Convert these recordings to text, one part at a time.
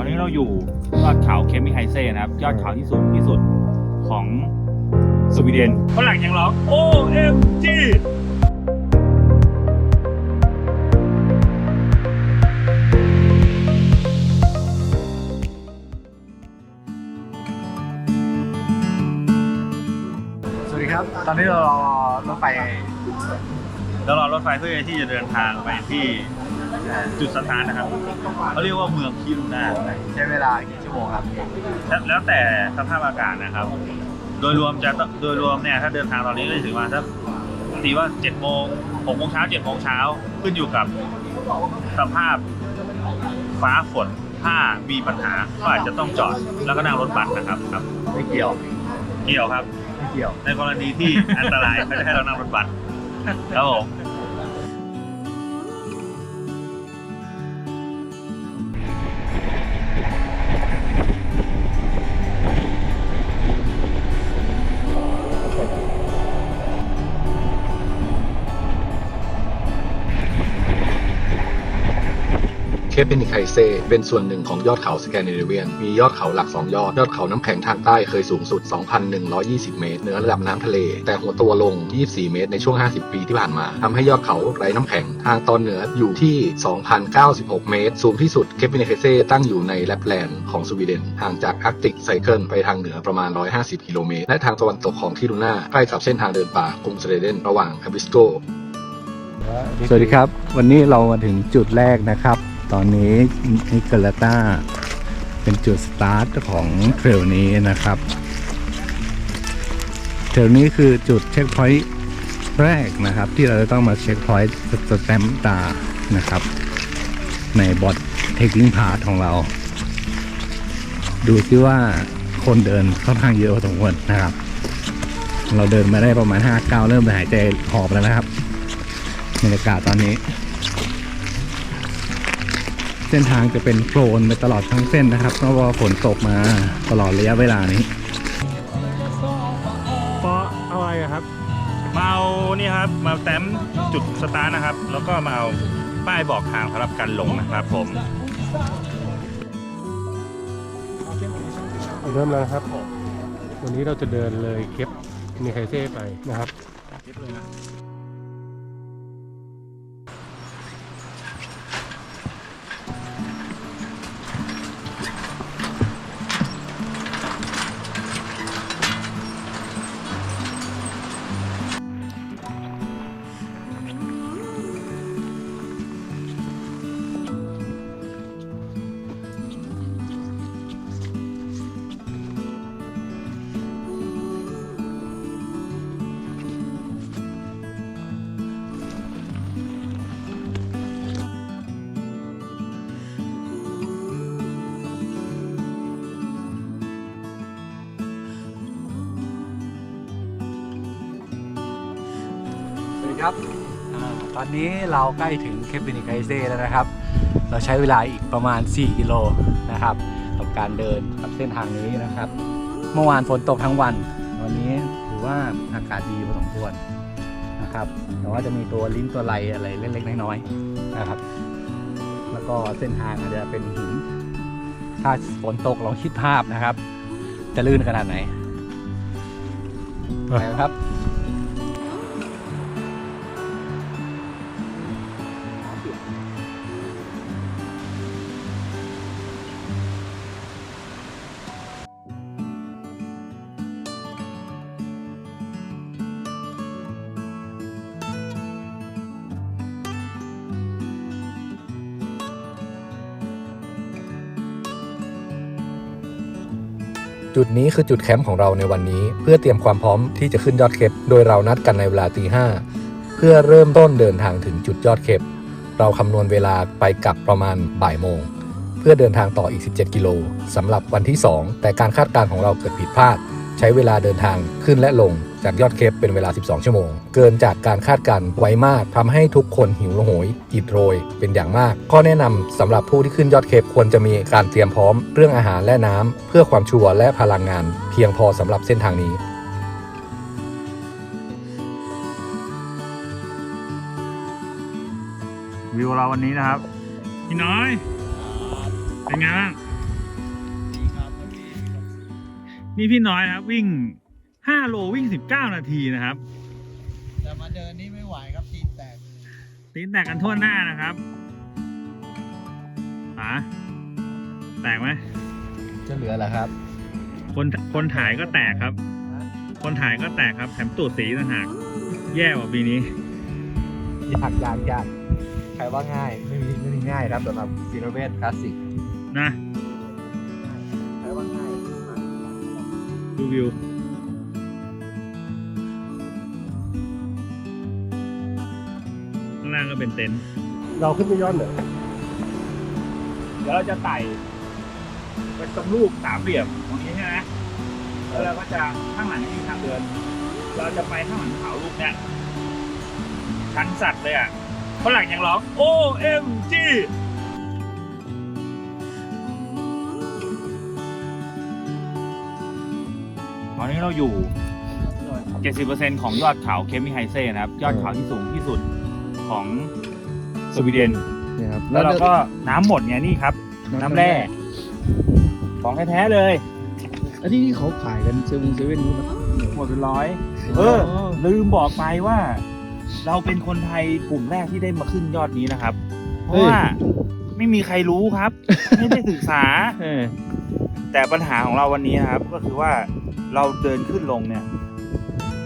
อนนี้เราอยู่ยอดเขาเคมิไฮเซ่นะครับ ยอดเขาที่สูงที่สุดของสวีเดนฝรั่งยังร้อง OMG สวัสดีครับ ตอนนี้เรารอรถไฟ แล้วรอรถไฟเพื่อที่จะเดินทางไปที่ จุดสตาร์ทนะครับเขาเรียกว่าเมืองคิรุนาใช้เวลากี่ชั่วโมงครับแล้วแล้วแต่สภาพอากาศนะครับ โดยรวมจะโดยรวมเนี่ยถ้าเดินทางตอนนี้ก็จะถึงว่าถ้าตีว่าเจ็ดโมงหกโมงเช้าเจ็ดโมงเช้าขึ้นอยู่กับสภาพฟ้าฝนถ้ามีปัญหาก็อาจจะต้องจอดแล้วก็นั่งรถบัสนะครับครับ ไม่เกี่ยว เกี่ยวครับ ไม่เกี่ยว ในกรณีที่อันตรายเขาจะให้เรานั่งรถบัสครับผม เคปเปนิไคเซเป็นส่วนหนึ่งของยอดเขาสแกนดิเนเวียน มียอดเขาหลัก 2 ยอด ยอดเขาน้ำแข็งทางใต้เคยสูงสุด 2,120 เมตรเหนือระดับน้ำทะเล แต่หัวตัวลง 24 เมตรในช่วง 50 ปีที่ผ่านมาทำให้ยอดเขาไร้น้ำแข็งทางตอนเหนืออยู่ที่ 2,096 เมตร สูงที่สุดเคปเปนิไคเซตั้งอยู่ในแลปแลนด์ของสวีเดน ห่างจากอาร์กติกไซเคิลไปทางเหนือประมาณ 150 กิโลเมตร และทางตะวันตกของคิรุน่าใกล้กับเส้นทางเดินป่ากรุงสวีเดนระหว่างอบิสโกสวัสดีครับ วันนี้เรามาถึงจุดแรกนะครับ ตอนนี้นิกลาตาเป็นจุดสตาร์ทของเทรลนี้นะครับ เทรลนี้คือจุดเช็คพอยต์แรกนะครับ ที่เราจะต้องมาเช็คพอยต์สแตมป์ตานะครับ ในบอทเทคกิ้งพาของเรา ดูซิว่าคนเดินค่อนข้างเยอะพอสมควรนะครับ เราเดินมาได้ประมาณ5ก้าวเริ่มหายใจหอบแล้วนะครับบรรยากาศตอนนี้ เส้นทางจะเป็นโคลนไปตลอดทั้งเส้นนะครับเพราะว่าฝนตกมาตลอดระยะเวลานี้เพราะอะไรครับ มาเอานี่ครับ มาแต้มจุดสตาร์ทนะครับ แล้วก็มาเอาป้ายบอกทางสำหรับการลงนะครับผมเริ่มแล้วนะครับ วันนี้เราจะเดินเลยเคปนิไคเซ่ไปนะครับสวัสดี ครับอาตอนนี้เราใกล้ถึงเคปบินิไคเซ่แล้วนะครับ เราใช้เวลาอีกประมาณ 4 กิโลนะครับกับการเดินกับเส้นทางนี้นะครับ เมื่อวานฝนตกทั้งวัน วันนี้ถือว่าอากาศดีพอสมควรนะครับแต่ว่าจะมีตัวลิ้นตัวไหลอะไรเล็กๆน้อยๆนะครับ แล้วก็เส้นทางอาจจะเป็นหินถ้าฝนตกลองคิดภาพนะครับ จะลื่นขนาดไหนไปครับ จุดนี้คือจุดแคมป์ของเราในวันนี้ เพื่อเตรียมความพร้อมที่จะขึ้นยอดเคปโดยเรานัดกันในเวลาตีห้าเพื่อเริ่มต้นเดินทางถึงจุดยอดเคปเราคำนวณเวลาไปกลับประมาณบ่ายโมง เพื่อเดินทางต่ออีก 17 กิโลสำหรับวันที่ 2 แต่การคาดการณ์ของเราเกิดผิดพลาด ใช้เวลาเดินทางขึ้นและลง จากยอดเคปเป็นเวลา 12 ชั่วโมง เกินจากการคาดการณ์ไวมากทำให้ทุกคนหิวโหยอิดโรย เป็นอย่างมาก ข้อแนะนำสำหรับผู้ที่ขึ้นยอดเคปควรจะมีการเตรียมพร้อมเรื่องอาหารและน้ำเพื่อความชัวร์และพลังงาน เพียงพอสำหรับเส้นทางนี้วิวเราวันนี้นะครับพี่น้อยเป็นไงบ้างนี่พี่น้อยนะครับวิ่ง ห้าโลวิ่งสิบเก้านาทีนะครับ แต่มาเดินนี่ไม่ไหวครับตีนแตกตีนแตกกันทั่วหน้านะครับป๋าแตกไหมจะเหลือเหรอครับ คนคนถ่ายก็แตกครับ คนถ่ายก็แตกครับแถมตูดสีต่างหากแย่กว่าปีนี้ยากยากยากใครว่าง่ายไม่มีไม่มีง่ายครับสำหรับซีโรเวสคลาสสิกนะใครว่าง่ายดูวิวางล่างก็เป็นเต็นท์เราขึ้นไปยอดเหนือเดี๋ยวเราจะไต่เป็นตรงลูกสามเหลี่ยมตรงนี้ใช่ไหมแล้วเราก็จะข้างหลังนี่ทางเดิน เราจะไปข้างหลังเขาลูกเนี้ยชันสัตว์เลยอะฝรั่งยังร้อง OMG ตอนนี้เราอยู่ 70%ของยอดเขาเคมิไฮเซ่นะครับ ยอดเขาที่สูงที่สุด ของสวีเดนนี่ครับแล้วเราก็น้ำหมดไงนี่ครับ น้ำแร่ของแท้ๆเลย อันนี้เขาขายกันเซเว่นเซเว่นรู้ไหมหมดเป็นร้อย เออ ลืมบอกไปว่า เราเป็นคนไทยกลุ่มแรกที่ได้มาขึ้นยอดนี้นะครับ เพราะว่าไม่มีใครรู้ครับ ไม่ได้ศึกษา เออแต่ปัญหาของเราวันนี้นะครับ ก็คือว่าเราเดินขึ้นลงเนี่ย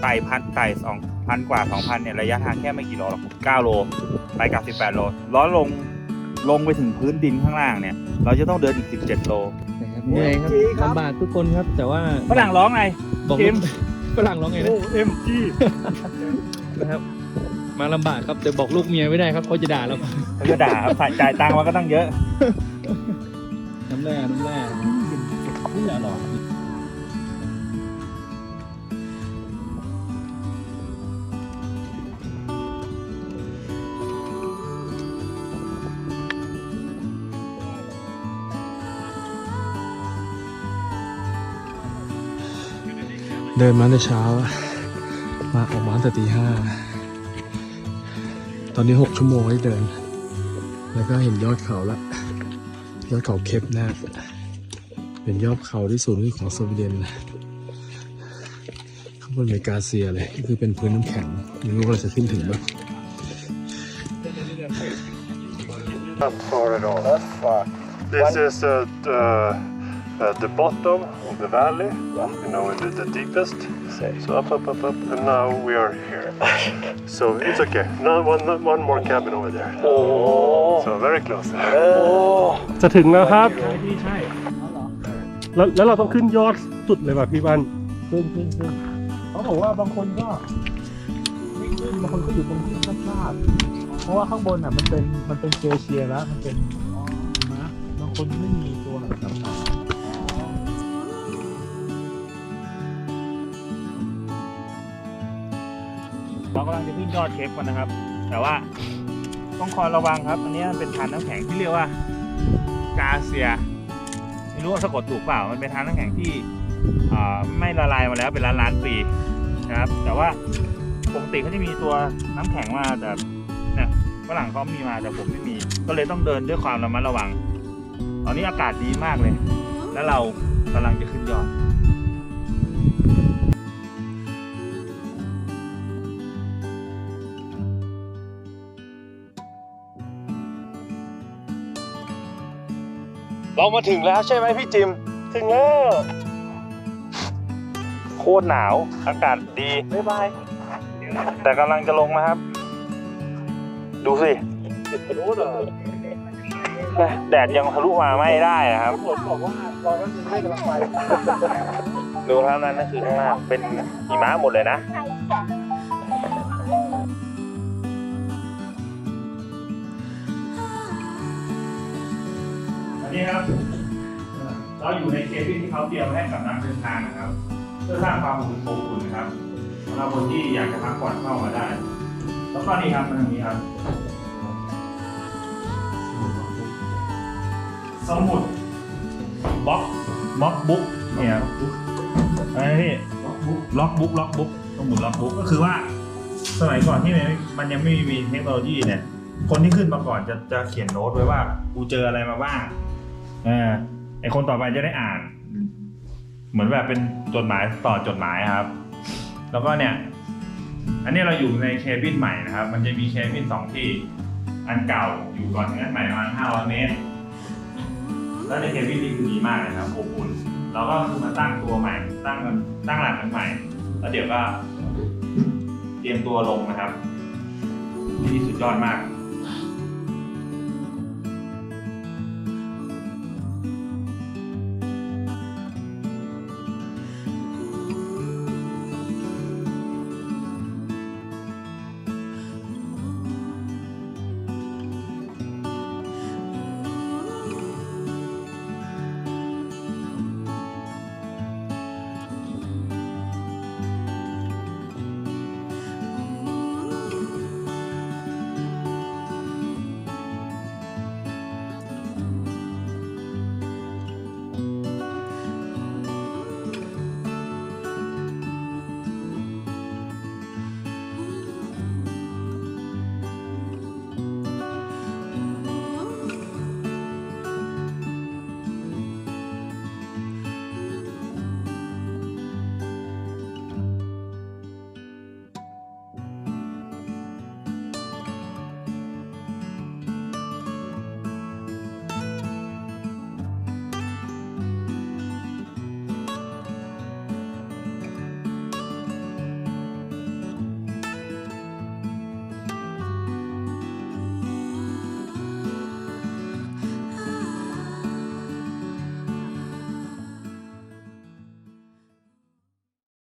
ไต่พันไต่สอง พันกว่าสองพันเนี่ยระยะทางแค่ไม่กี่โลหรอกเก้าโลไปกลับสิบแปดโลล้อลงลงไปถึงพื้นดินข้างล่างเนี่ย เราจะต้องเดินอีกสิบเจ็ดโลเหนื่อยครับลำบากทุกคนครับ แต่ว่าฝรั่งร้องไงบอกเกมฝรั่งร้องไงนะ OMG นะครับมาลำบากครับแต่บอกลูกเมียไม่ได้ครับเขาจะด่าเราเขาจะด่าครับจ่ายจ่ายตังค์มาก็ตั้งเยอะน้ำแร่น้ำแร่นี่แหละหรอ ดินมาในเช้า มาออกมาตั้งแต่ตีห้า ตอนนี้หกชั่วโมงที่เดิน แล้วก็เห็นยอดเขาละยอดเขาเคปนะเป็นยอดเขาที่สูงที่สุดของสวีเดนข้างบนเมกาเซียเลยก็คือเป็นพื้นน้ำแข็งไม่รู้ว่าเราจะขึ้นถึงบ้าง Not far at all. That's far. This is uh, the, uh, the bottom of the valley, you know, the, the deepest. So up, up, up, up, and now we are here. so it's okay. Now one, one more cabin over there. So very close. จะถึงแล้วครับที่ใช่แล้วแล้วเราต้องขึ้นยอดสุดเลยป่ะพี่บ้านขึ้นขึ้นขึ้นเขาบอกว่าบางคนก็ไม่ขึ้นบางคนก็อยู่ตรงที่พลาดๆเพราะว่าข้างบนอะมันเป็นมันเป็นเกเชียแล้วมันเป็นนะบางคนไม่มีตัวไหนสำคัญ เรากำลังจะขึ้นยอดเคปกันนะครับ แต่ว่าต้องคอยระวังครับ อันนี้มันเป็นทานน้ำแข็งที่เรียกว่ากาเซียไม่รู้ว่าสะกดถูกเปล่า มันเป็นทานน้ำแข็งที่ไม่ละลายมาแล้วเป็นล้านล้านปีนะครับ แต่ว่าปกติเขาจะมีตัวน้ำแข็งมาแต่เนี่ยฝรั่งเขามีมาแต่ผมไม่มี ก็เลยต้องเดินด้วยความระมัดระวัง ตอนนี้อากาศดีมากเลย แล้วเรากำลังจะขึ้นยอด เรามาถึงแล้วใช่ไหมพี่จิม ถึงแล้ว โคตรหนาว อากาศดี บ๊ายบาย แต่กำลังจะลงนะครับ ดูสิแดดยังทะลุมาไม่ได้นะครับดูครับนั่นนั่นคือข้างล่าเป็นหิมะหมดเลยนะ นนี้ครับเราอยู่ในเคบินที่เขาเตรียมให้กับนักเดินทางนะครับ เพื่อสร้างความอบอุ่นนะครับสำหรับคนที่อยากจะพักผ่อนเข้ามาได้ แล้วก็นี่ครับมันตรงนี้ครับ สมุดบล็อกบล็อกบุ๊กเนี่ยครับไอ้นี่ล็อกบุ๊กล็อกบุ๊กสมุดล็อกบุ๊กก็คือว่าสมัยก่อนที่มันมันยังไม่มีเทคโนโลยีเนี่ย คนที่ขึ้นมาก่อนจะจะเขียนโน้ตไว้ว่า กูเจออะไรมาบ้างเออไอคนต่อไปจะได้อ่าน เหมือนแบบเป็นจดหมายต่อจดหมายครับ แล้วก็เนี่ย อันนี้เราอยู่ในเคบินใหม่นะครับ มันจะมีเคบินสองที่ อันเก่าอยู่ก่อนถึงอันใหม่ประมาณ500 เมตร แล้วในเคบินนี่คือดีมากเลยครับอบอุ่นเราก็คือมาตั้งตัวใหม่ ตั้งกันตั้งหลักกันใหม่ แล้วเดี๋ยวก็เตรียมตัวลงนะครับ ที่สุดยอดมาก